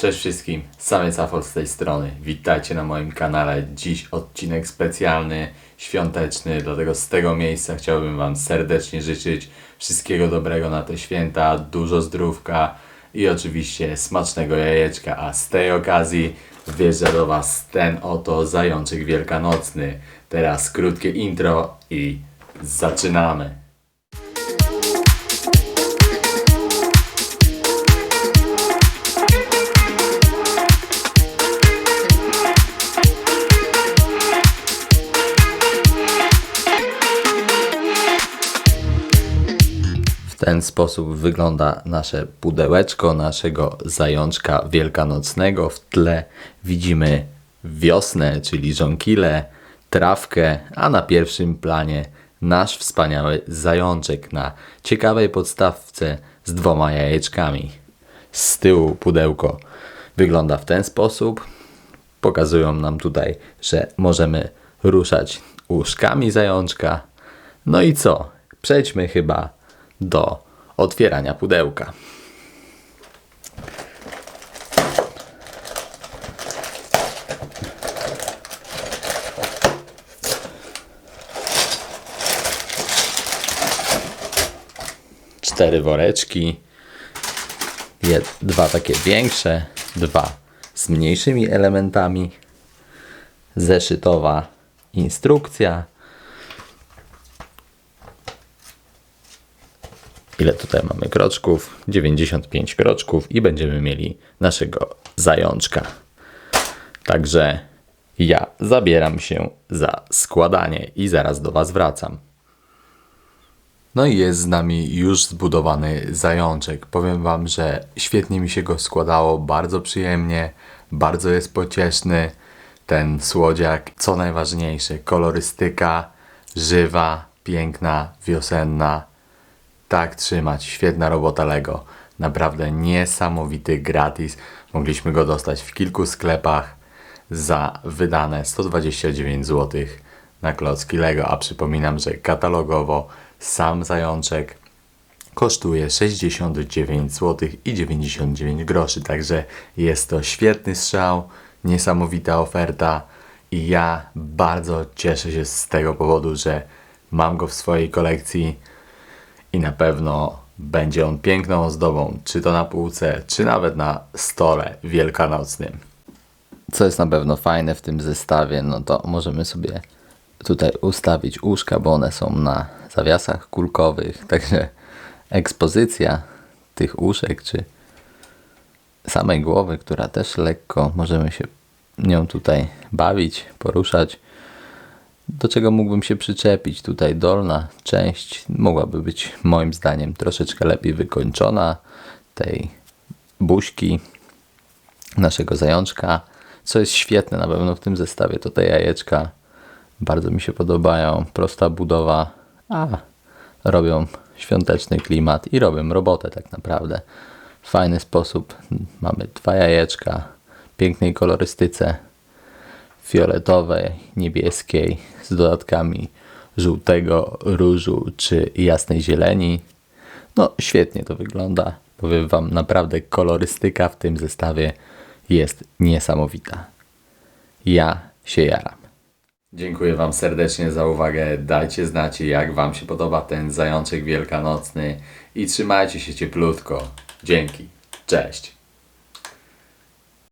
Cześć wszystkim, Samiec Afol z tej strony. Witajcie na moim kanale. Dziś odcinek specjalny, świąteczny, dlatego z tego miejsca chciałbym Wam serdecznie życzyć wszystkiego dobrego na te święta, dużo zdrówka i oczywiście smacznego jajeczka. A z tej okazji wjeżdża do Was ten oto zajączek wielkanocny. Teraz krótkie intro i zaczynamy. Ten sposób wygląda nasze pudełeczko naszego zajączka wielkanocnego. W tle widzimy wiosnę, czyli żonkile, trawkę, a na pierwszym planie nasz wspaniały zajączek na ciekawej podstawce z dwoma jajeczkami. Z tyłu pudełko wygląda w ten sposób. Pokazują nam tutaj, że możemy ruszać łóżkami zajączka. No i co? Przejdźmy chyba do otwierania pudełka. Cztery woreczki, jed, dwa takie większe, dwa z mniejszymi elementami, zeszytowa instrukcja, Ile tutaj mamy kroczków? 95 kroczków i będziemy mieli naszego zajączka. Także ja zabieram się za składanie i zaraz do Was wracam. No i jest z nami już zbudowany zajączek. Powiem Wam, że świetnie mi się go składało, bardzo przyjemnie, bardzo jest pocieszny ten słodziak. Co najważniejsze, kolorystyka żywa, piękna, wiosenna. Tak trzymać, świetna robota Lego. Naprawdę niesamowity gratis. Mogliśmy go dostać w kilku sklepach za wydane 129 zł na klocki Lego. A przypominam, że katalogowo sam zajączek kosztuje 69 zł i 99 groszy. Także jest to świetny strzał, niesamowita oferta i ja bardzo cieszę się z tego powodu, że mam go w swojej kolekcji i na pewno będzie on piękną ozdobą, czy to na półce, czy nawet na stole wielkanocnym. Co jest na pewno fajne w tym zestawie, no to możemy sobie tutaj ustawić łóżka, bo one są na zawiasach kulkowych, także ekspozycja tych łóżek, czy samej głowy, która też lekko możemy się nią tutaj bawić, poruszać. Do czego mógłbym się przyczepić? Tutaj dolna część mogłaby być moim zdaniem troszeczkę lepiej wykończona. Tej buźki naszego zajączka. Co jest świetne na pewno w tym zestawie, to te jajeczka. Bardzo mi się podobają. Prosta budowa, a robią świąteczny klimat i robią robotę tak naprawdę. W fajny sposób mamy dwa jajeczka, pięknej kolorystyce fioletowej, niebieskiej z dodatkami żółtego, różu czy jasnej zieleni. No, świetnie to wygląda. Powiem Wam, naprawdę kolorystyka w tym zestawie jest niesamowita. Ja się jaram. Dziękuję Wam serdecznie za uwagę. Dajcie znać, jak Wam się podoba ten zajączek wielkanocny i trzymajcie się cieplutko. Dzięki. Cześć.